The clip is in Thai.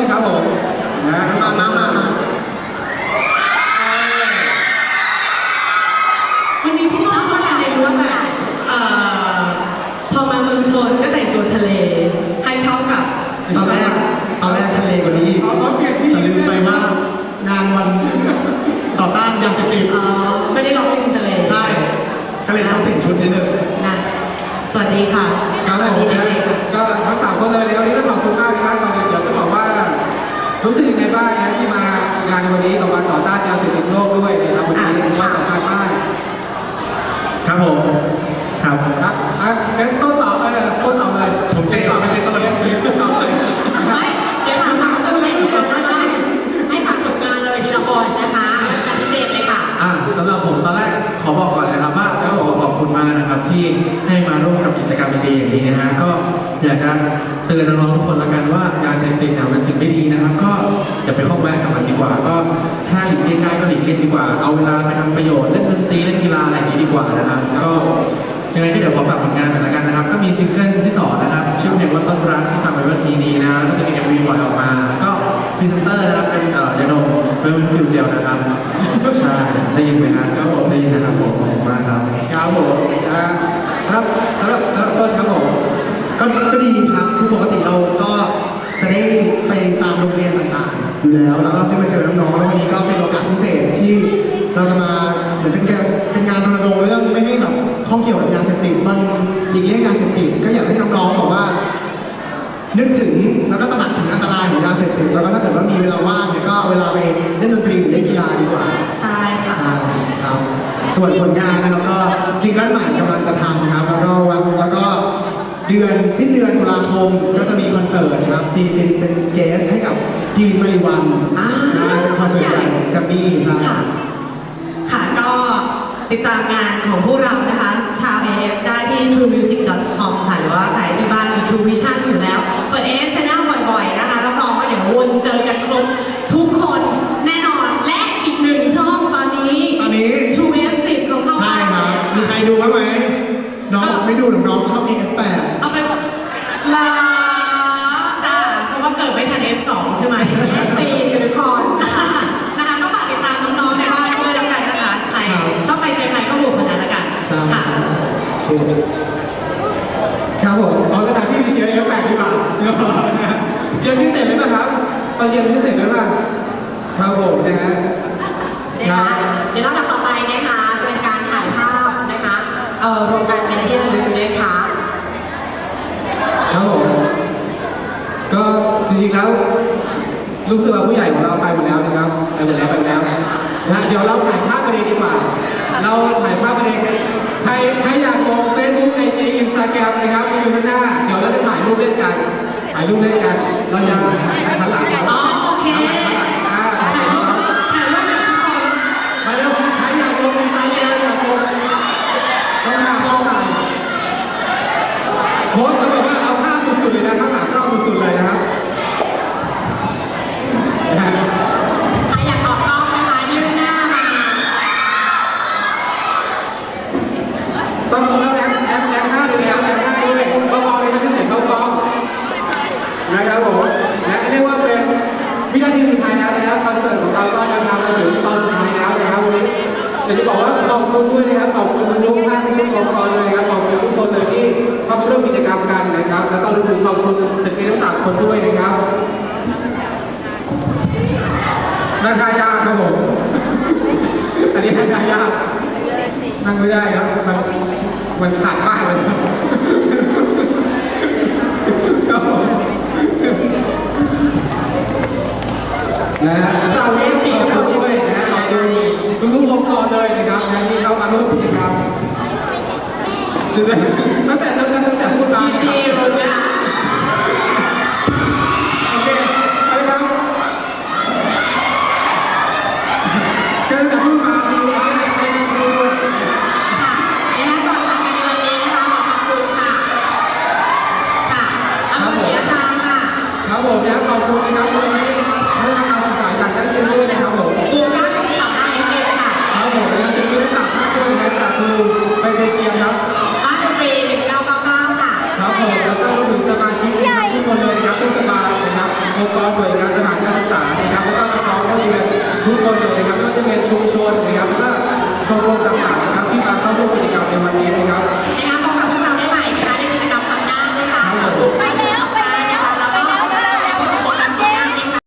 เลยครับผมนะทั้งสองมามามาวันนี้พี่ต้นก็แต่งในลุคแบบเอ่อพอมาเมืองชนก็แต่งตัวทะเล ให้เข้ากับตอนแรกตอนแรกทะเลกว่านี้อีกเอาเอาเปลี่ยนที่แต่ลืมไปว่างานวันต่อต้านยาเสพติดเอ่อไม่ได้ร้องเพลงทะเลใช่ก็เลยต้องแต่งชุดนิดนึงนะสวัสดีค่ะ ครับสผวัสม รู้สึกยังไงบ้างนะที่มางานในวันนี้กับวันต่อต้านยาเสพติดโลกด้วยนะครับวันนี้ว่าสำคัญมากครับผมครับครับอะงั้นต้นต่อเออต้นต่อเลยผมเจ๊ต่อไม่ใช่ต้นเรียกเรียกต้นต่อเลยไม่เดี๋ยวถามถามต้นให้ก่อนนะคะให้ฝากผลงานเลยทีละคนนะคะเริ่มกันที่เจมส์เลยค่ะอ่าสำหรับผมตอนแรกขอบอกก่อนนะครับว่าก็ขอขอบคุณมากนะครับที่ให้มาร่วมกับกิจกรรมดีๆอย่างนี้นะฮะก็ อยากจะเตือนน้องๆทุกคนละกันว่ายาเสพติดเนี่ยเป็นสิ่งไม่ดีนะครับ ก็อย่าไปข้องแวะกับมันดีกว่า ก็ถ้าหลีกเลี่ยงได้ก็หลีกเลี่ยงดีกว่า เอาเวลาไปทำประโยชน์เล่นดนตรีเล่นกีฬาอะไรอย่างนี้ดีกว่านะครับก็ยังไงก็เดี๋ยวขอฝากผลงานหน่อยละกันนะครับ ก็มีซิงเกิลที่สองนะครับ ชื่อเพลงว่าต้นรักที่ทำไปเมื่อกี้นี้นะก็จะมี MV ปล่อยออกมา ก็พรีเซนเตอร์นะครับเป็นเอ่อยาดมเป็นฟิวเจลนะครับใช่ได้ยินไหมครับครับผมได้ยินนะครับผมขอบคุณมากครับครับผมนะสำหรับสำหรับสำหรับต้นครับผม ก็ก็ดีครับคือปกติเราก็จะได้ไปตามโรงเรียนต่างๆอยู่แล้วแล้วก็ได้มาเจอน้องๆแล้ววันนี้ก็เป็นโอกาสพิเศษที่เราจะมาเหมือนเป็นการเป็นงานรณรงค์เรื่องไม่ให้แบบข้องเกี่ยวกับยาเสพติดมันหลีกเลี่ยงยาเสพติดก็อยากให้น้องๆบอกว่า นึกถึงแล้วก็ตระหนักถึงอันตรายของยาเสพติดแล้วก็ถ้าเกิดว่ามีเวลาว่างเนี่ยก็เอาเวลาไปเล่นดนตรีหรือเล่นกีฬาดีกว่าใช่ค่ะใช่ครับส่วนผลงานนะ เดือนสิ้นเดือนตุลาคมก็จะมีคอนเสิร์ตครับมีเป็นเป็นเกสให้กับพี่วินมาริวันอ่า ใช่เป็นคอนเสิร์ตใหญ่กับบี้ใช่ค่ะ ค่ะก็ติดตามงานของพวกเรานะคะ ชาว AF ได้ที่ truemusic.com ค่ะหรือว่าใครที่บ้านมี True Vision อยู่แล้ว เปิด AF Channel บ่อยๆ นะคะรับรองว่าเดี๋ยววนเจอกันครบทุกคนแน่นอน และอีกหนึ่งช่องตอนนี้ ตอนนี้ True F10 เราเข้าใช่บ้านครับแล้วมีใครดูบ้างไหม น้องบอกไม่ดูหรอกน้องชอบ EF8 เอาไปบอกลาจ้าเพราะว่าเกิดไม่ทัน F2 ใช่ไหม F4 อยู่ทุกคนนะคะก็ฝากติดตามน้องๆในบ้านด้วยแล้วกันนะคะใครชอบใครเชียร์ใครก็โหวตคนนั้นแล้วกันใช่ค่ะ ใช่โอเคครับผมเอาสถานที่ที่เชียร์เอฟแปดดีกว่านะฮะเชียร์พิเศษไหมครับตอนเชียร์พิเศษไหมบ้างครับผมนะฮะนะคะเดี๋ยวลำดับต่อไปนะคะจะเป็นการถ่ายภาพนะคะเอ่อรวมกันเป็นที่ระลึกนะคะ ครับผมก็จ ริงๆแล้วรู้สึกว่าผู้ใหญ่ของเราไปหมดแล้วนะครับไปหมดแล้วไปหมดแล้วนะฮะเดี๋ยวเราถ่ายภาพกันเองดีกว่า เราถ่ายภาพกันเองใครใครอยากลงเฟซบุ๊กไอจีอินสตาแกรมนะครับไปอยู่ข้างหน้า เดี๋ยวเราจะถ่ายรูปเล่นกันถ่ายรูปเล่นกัน เราจะหันหลังครับอ๋อโอเคหันหลังอ่าถ่ายถ่ายรูรูปปครับถ่ายรูปกับทุกคนมาเร็วใครอยากลงอินสตาแกรมอยากลงต้องถ่ายต้องถ่ายโพสต์เขาบอกว่าเอาท่าสุดๆเลยนะข้างหลังก็เอาสุดๆเลยนะครับนะฮะ ใครอยากออกกล้องนะคะยื่นหน้ามา ต้องต้องแอปแอปแอปหน้าด้วยนะครับแอปหน้าด้วยเบาๆเลยครับที่เสียงเข้ากล้องนะครับผมและเรียกว่าเป็นวินาทีสุดท้ายแล้วนะครับคอนเสิร์ตของเราก็เดินทางมาถึงตอนสุดท้ายแล้วนะครับวันนี้อยากจะบอกว่าขอบคุณด้วยนะครับขอบคุณทุกท่านทุกองค์กรเลยนะครับขอบคุณทุกคนเลยที่เข้ามาร่วมกิจกรรมกันนะครับ แล้วก็รวมถึงขอบคุณศิลปินทั้งสามคนด้วยนะครับนั่งทายากครับผม อันนี้นั่งทายาก นั่งไม่ได้ครับ มันขาดมากเลยนะฮะเราเลี้ยงตีเราด้วยนะฮะขอบคุณทุกทุกอนเลยนะครับนะที่เข้ามาร่วมกิจกรรม ผมแล้วก็รวมสมาชิกทุกคนเลยนะครับเทศบานะครับองค์กรหน่ยงารสถานยศศานะครับก็น้องๆนักเรียนทุกคนเลยนะครับไม่จะเป็นชุมชนนะครับวก็ชมรมต่างๆนะครับที่มาเข้าร่วมกิจกรรมในวันนี้นะครับ นะคะพบกับพวกเราได้ใหม่นะะในกิจกรรมครั้งหน้านะคะ